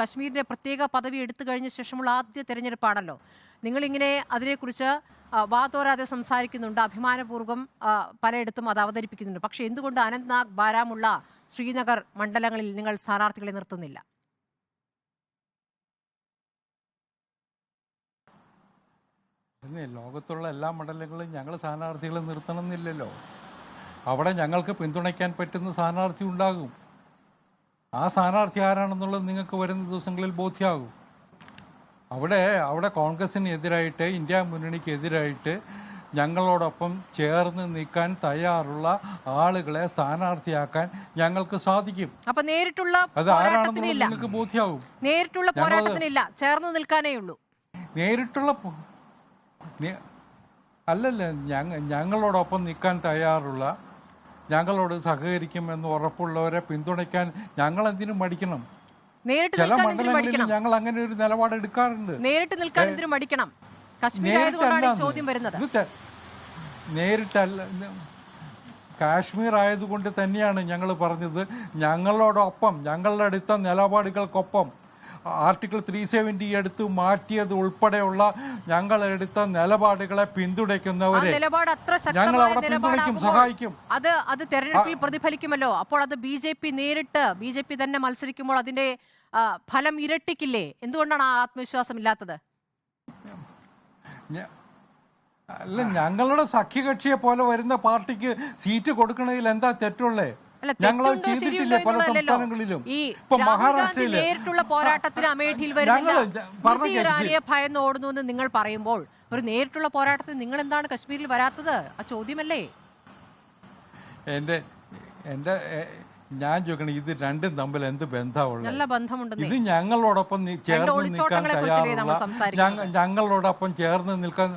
കശ്മീരിന്റെ പ്രത്യേക പദവി എടുത്തു കഴിഞ്ഞ ശേഷമുള്ള ആദ്യ തെരഞ്ഞെടുപ്പാണല്ലോ. നിങ്ങളിങ്ങനെ അതിനെക്കുറിച്ച് വാതോരാതെ സംസാരിക്കുന്നുണ്ട്. അഭിമാനപൂർവം പലയിടത്തും അത് അവതരിപ്പിക്കുന്നുണ്ട്. പക്ഷേ എന്തുകൊണ്ട് അനന്ത്നാഗ് ബാരാമുള്ള ശ്രീനഗർ മണ്ഡലങ്ങളിൽ നിങ്ങൾ സ്ഥാനാർത്ഥികളെ നിർത്തുന്നില്ല? ലോകത്തുള്ള എല്ലാ മണ്ഡലങ്ങളിലും ഞങ്ങൾ സ്ഥാനാർത്ഥികളെ നിർത്തണമെന്നില്ലല്ലോ. അവിടെ ഞങ്ങൾക്ക് പിന്തുണയ്ക്കാൻ പറ്റുന്ന സ്ഥാനാർത്ഥി ഉണ്ടാകും. ആ സ്ഥാനാർത്ഥി ആരാണെന്നുള്ളത് നിങ്ങൾക്ക് വരുന്ന ദിവസങ്ങളിൽ ബോധ്യമാകും അവിടെ അവിടെ കോൺഗ്രസിനെതിരായിട്ട് ഇന്ത്യ മുന്നണിക്കെതിരായിട്ട് ഞങ്ങളോടൊപ്പം ചേർന്ന് നിൽക്കാൻ തയ്യാറുള്ള ആളുകളെ സ്ഥാനാർത്ഥിയാക്കാൻ ഞങ്ങൾക്ക് സാധിക്കും. അപ്പൊ നേരിട്ടുള്ള അത് ആരാണെന്നുള്ളത് നിങ്ങൾക്ക് ബോധ്യമാകും നേരിട്ടുള്ള പോരാട്ടത്തിനില്ല ചേർന്ന് നിൽക്കാനേ ഉള്ളൂ. നേരിട്ടുള്ള അല്ലല്ല ഞങ്ങളോടൊപ്പം നിൽക്കാൻ തയ്യാറുള്ള ഞങ്ങളോട് സഹകരിക്കും എന്ന് ഉറപ്പുള്ളവരെ പിന്തുണയ്ക്കാൻ ഞങ്ങൾ എന്തിനും മടിക്കണം ചില മണ്ഡലങ്ങളിൽ ഞങ്ങൾ അങ്ങനെ ഒരു നിലപാട് എടുക്കാറുണ്ട്. നേരിട്ട് നിൽക്കാൻ എന്തിനു മടിക്കണം. ചോദ്യം വരുന്നത്. നേരിട്ടല്ല കാശ്മീർ ആയതുകൊണ്ട് തന്നെയാണ് ഞങ്ങൾ പറഞ്ഞത്. ഞങ്ങളോടൊപ്പം ഞങ്ങളുടെ അടുത്ത നിലപാടുകൾക്കൊപ്പം ആർട്ടിക്കിൾ ത്രീ സെവന്റി എടുത്ത് മാറ്റിയത് ഉൾപ്പെടെയുള്ള ഞങ്ങൾ എടുത്ത നിലപാടുകളെ പിന്തുണയ്ക്കുന്നവരെ ഞങ്ങൾ ശക്തമായ അവിടെ പിന്തുണയ്ക്കും സഹായിക്കും. അത് അത് തെരഞ്ഞെടുപ്പിൽ പ്രതിഫലിക്കുമല്ലോ. അപ്പോൾ അത് ബി ജെ പി നേരിട്ട് ബി ജെ പി തന്നെ മത്സരിക്കുമ്പോൾ അതിന്റെ ഫലം ഇരട്ടിക്കില്ലേ? എന്തുകൊണ്ടാണ് ആ ആത്മവിശ്വാസം ഇല്ലാത്തത് അല്ല ഞങ്ങളുടെ സഖ്യകക്ഷിയെ പോലെ വരുന്ന പാർട്ടിക്ക് സീറ്റ് കൊടുക്കുന്നതിൽ എന്താ തെറ്റുള്ളേ? ചെയ്തിട്ടില്ലേ പല സംസ്ഥാനങ്ങളിലും? ഇപ്പൊ നേരിട്ടുള്ള പോരാട്ടത്തിന് അമേഠിയിൽ വരുന്നില്ല. സ്മൃതി ഇറാനിയെ ഭയന്ന് ഓടുന്നു എന്ന് നിങ്ങൾ പറയുമ്പോൾ ഒരു നേരിട്ടുള്ള പോരാട്ടത്തിന് നിങ്ങൾ എന്താണ് കശ്മീരിൽ വരാത്തത്? ആ ചോദ്യമല്ലേ? എന്റെ എന്റെ ഞാൻ ചോദിക്കണം ഇത് രണ്ടും തമ്മിൽ എന്ത് ബന്ധമുള്ളത്? നല്ല ബന്ധമുണ്ട് ഇത് ഞങ്ങളോടൊപ്പം ചേർന്ന് നിൽക്കാൻ തയ്യാറുള്ള ഞങ്ങളോടൊപ്പം ചേർന്ന് നിൽക്കാൻ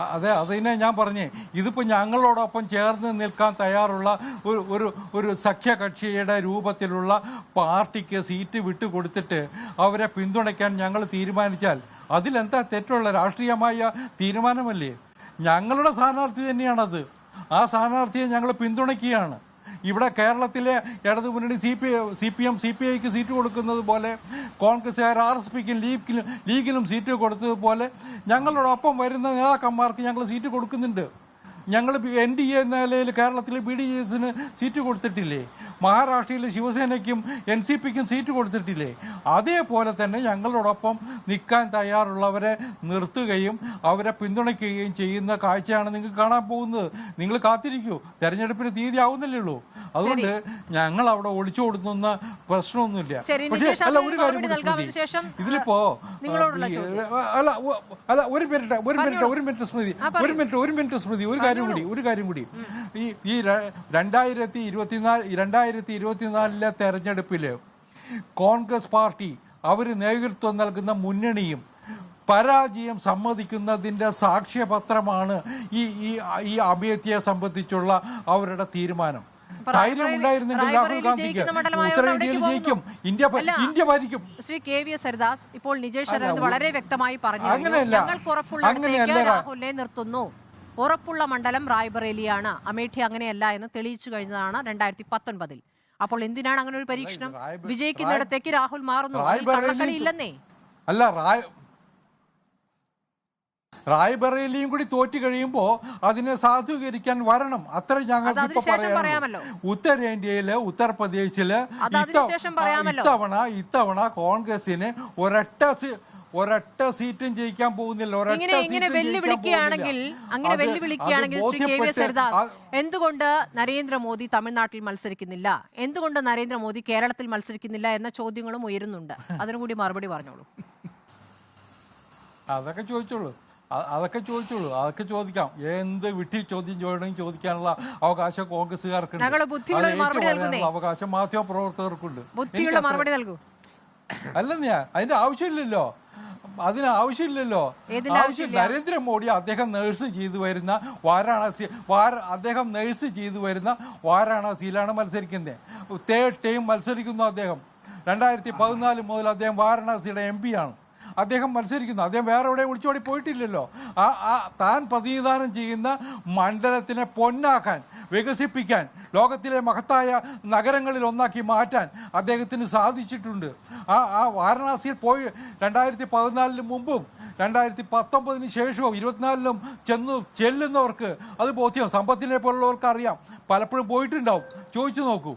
അതെ അതിനെ ഞാൻ പറഞ്ഞേ. ഇതിപ്പോ ഞങ്ങളോടൊപ്പം ചേർന്ന് നിൽക്കാൻ തയ്യാറുള്ള ഒരു ഒരു ഒരു സഖ്യകക്ഷിയുടെ രൂപത്തിലുള്ള പാർട്ടിക്ക് സീറ്റ് വിട്ടുകൊടുത്തിട്ട് അവരെ പിന്തുണയ്ക്കാൻ ഞങ്ങൾ തീരുമാനിച്ചാൽ അതിലെന്താ തെറ്റുള്ള രാഷ്ട്രീയമായ തീരുമാനമല്ലേ? ഞങ്ങളുടെ സ്ഥാനാർത്ഥി തന്നെയാണത്. ആ സ്ഥാനാർത്ഥിയെ ഞങ്ങൾ പിന്തുണയ്ക്കുകയാണ്. ഇവിടെ കേരളത്തിലെ ഇടതു മുന്നണി C P C P M C P ഐക്ക് സീറ്റ് കൊടുക്കുന്നത് പോലെ കോൺഗ്രസ്സുകാർ ആർ എസ് പിക്കും ലീഗിനും ലീഗിനും സീറ്റ് കൊടുത്തതുപോലെ ഞങ്ങളോടൊപ്പം വരുന്ന നേതാക്കന്മാർക്ക് ഞങ്ങൾ സീറ്റ് കൊടുക്കുന്നുണ്ട്. ഞങ്ങൾ എൻ ഡി എ നിലയിൽ കേരളത്തിൽ ബി ഡി എസിന് സീറ്റ് കൊടുത്തിട്ടില്ലേ? മഹാരാഷ്ട്രയിൽ ശിവസേനയ്ക്കും എൻ സി പിക്കും സീറ്റ് കൊടുത്തിട്ടില്ലേ? അതേപോലെ തന്നെ ഞങ്ങളോടൊപ്പം നിൽക്കാൻ തയ്യാറുള്ളവരെ നിർത്തുകയും അവരെ പിന്തുണയ്ക്കുകയും ചെയ്യുന്ന കാഴ്ചയാണ് നിങ്ങൾക്ക് കാണാൻ പോകുന്നത്. നിങ്ങൾ കാത്തിരിക്കൂ. തെരഞ്ഞെടുപ്പിന് തീയതി ആവുന്നില്ലേ ഉള്ളൂ അതുകൊണ്ട് ഞങ്ങൾ അവിടെ ഒളിച്ചു കൊടുക്കുന്ന പ്രശ്നമൊന്നുമില്ല. പക്ഷേ അല്ല ഒരു കാര്യം ഇതിലിപ്പോ അല്ല അല്ല ഒരു മിനിറ്റ് ഒരു മിനിറ്റ് ഒരു മിനിറ്റ് സ്മൃതി. ഒരു മിനിറ്റ് ഒരു മിനിറ്റ് സ്മൃതി. ഒരു കാര്യം കൂടി ഒരു കാര്യം കൂടി. ഈ ഈ രണ്ടായിരത്തി ഇരുപത്തിനാല് രണ്ടായിരത്തി ഇരുപത്തിനാലിലെ തെരഞ്ഞെടുപ്പിൽ കോൺഗ്രസ് പാർട്ടി അവർ നേതൃത്വം നൽകുന്ന മുന്നണിയും പരാജയം സമ്മതിക്കുന്നതിന്റെ സാക്ഷ്യപത്രമാണ് ഈ ഈ ഈ അഭ്യർത്ഥിയെ സംബന്ധിച്ചുള്ള അവരുടെ തീരുമാനം അപ്പൊ ധൈര്യം ഉണ്ടായിരുന്നെങ്കിൽ രാഹുൽ റായ്ബറേലി ഗാന്ധിക്ക് ജയിക്കുന്ന ഉത്തരേന്ത്യയിൽ ജയിക്കും ഇന്ത്യ ഇന്ത്യ ഭരിക്കും Shri K V S Haridas ഇപ്പോൾ നിജേഷ് ശരത് വളരെ വ്യക്തമായി പറഞ്ഞു. അങ്ങനെയല്ല. അങ്ങനെയല്ല. രാഹുലിനെ നിർത്തുന്നു ഉറപ്പുള്ള മണ്ഡലം റായ്ബറേലിയാണ്. അമേഠി അങ്ങനെയല്ല എന്ന് തെളിയിച്ചു കഴിഞ്ഞതാണ് രണ്ടായിരത്തി പത്തൊൻപതിൽ അപ്പോൾ എന്തിനാണ് അങ്ങനെ ഒരു പരീക്ഷണം? വിജയിക്കുന്നിടത്തേക്ക് രാഹുൽ മാറുന്നു. കള്ളക്കളി ഇല്ലെന്നേ അല്ല റായ് റായ്ബറേലിയും കൂടി തോറ്റു കഴിയുമ്പോ അതിനെ സാധൂകരിക്കാൻ വരണം. അത്ര ഞങ്ങൾക്ക് പറയാമല്ലോ. പറയാനുള്ളൂ. ഉത്തരേന്ത്യയിൽ ഉത്തർപ്രദേശിൽ. ഇത്തവണ ഇത്തവണ കോൺഗ്രസിന് ഒരൊറ്റ ഒരൊറ്റ സീറ്റും ജയിക്കാൻ പോകുന്നില്ല. ഇങ്ങനെ വെല്ലുവിളിക്കുകയാണെങ്കിൽ. അങ്ങനെ വെല്ലുവിളിക്കുകയാണെങ്കിൽ Shri K V S Haridas എന്തുകൊണ്ട് നരേന്ദ്രമോദി തമിഴ്നാട്ടിൽ മത്സരിക്കുന്നില്ല? എന്തുകൊണ്ട് നരേന്ദ്രമോദി കേരളത്തിൽ മത്സരിക്കുന്നില്ല എന്ന ചോദ്യങ്ങളും ഉയരുന്നുണ്ട്. അതിനും കൂടി മറുപടി പറഞ്ഞോളൂ. അതൊക്കെ ചോദിച്ചോളൂ. അതൊക്കെ ചോദിച്ചോളൂ. അതൊക്കെ ചോദിക്കാം. എന്ത് വിട്ടി ചോദ്യം ചോദിക്കണമെങ്കിൽ ചോദിക്കാനുള്ള അവകാശം കോൺഗ്രസ്സുകാർക്കുണ്ട്. അവകാശം മാധ്യമ പ്രവർത്തകർക്കുണ്ട് ബുദ്ധിയുള്ള മറുപടി നൽകൂ. അല്ലെന്ന് ഞാൻ. അതിന്റെ ആവശ്യമില്ലല്ലോ. അതിന് ആവശ്യമില്ലല്ലോ. ആവശ്യം നരേന്ദ്രമോദി അദ്ദേഹം നേഴ്സ് ചെയ്തു വരുന്ന വാരാണസി വാർ അദ്ദേഹം നേഴ്സ് ചെയ്തു വരുന്ന വാരാണസിയിലാണ് മത്സരിക്കുന്നത്. തേർഡ് ടൈം മത്സരിക്കുന്നു അദ്ദേഹം. രണ്ടായിരത്തി പതിനാല് മുതൽ അദ്ദേഹം വാരാണസിയുടെ എം ആണ്. അദ്ദേഹം മത്സരിക്കുന്നു. അദ്ദേഹം വേറെ എവിടെ ഒളിച്ചോടി പോയിട്ടില്ലല്ലോ. ആ ആ താൻ പ്രതിനിധാനം ചെയ്യുന്ന മണ്ഡലത്തിനെ പൊന്നാക്കാൻ വികസിപ്പിക്കാൻ ലോകത്തിലെ മഹത്തായ നഗരങ്ങളിൽ ഒന്നാക്കി മാറ്റാൻ അദ്ദേഹത്തിന് സാധിച്ചിട്ടുണ്ട്. ആ ആ വാരണാസിയിൽ പോയി രണ്ടായിരത്തി പതിനാലിന് മുമ്പും രണ്ടായിരത്തി പത്തൊമ്പതിന് ശേഷവും ഇരുപത്തിനാലിനും ചെന്ന് ചെല്ലുന്നവർക്ക് അത് ബോധ്യം. സമ്പത്തിനെ പോലുള്ളവർക്ക് അറിയാം പലപ്പോഴും പോയിട്ടുണ്ടാവും. ചോദിച്ചു നോക്കൂ.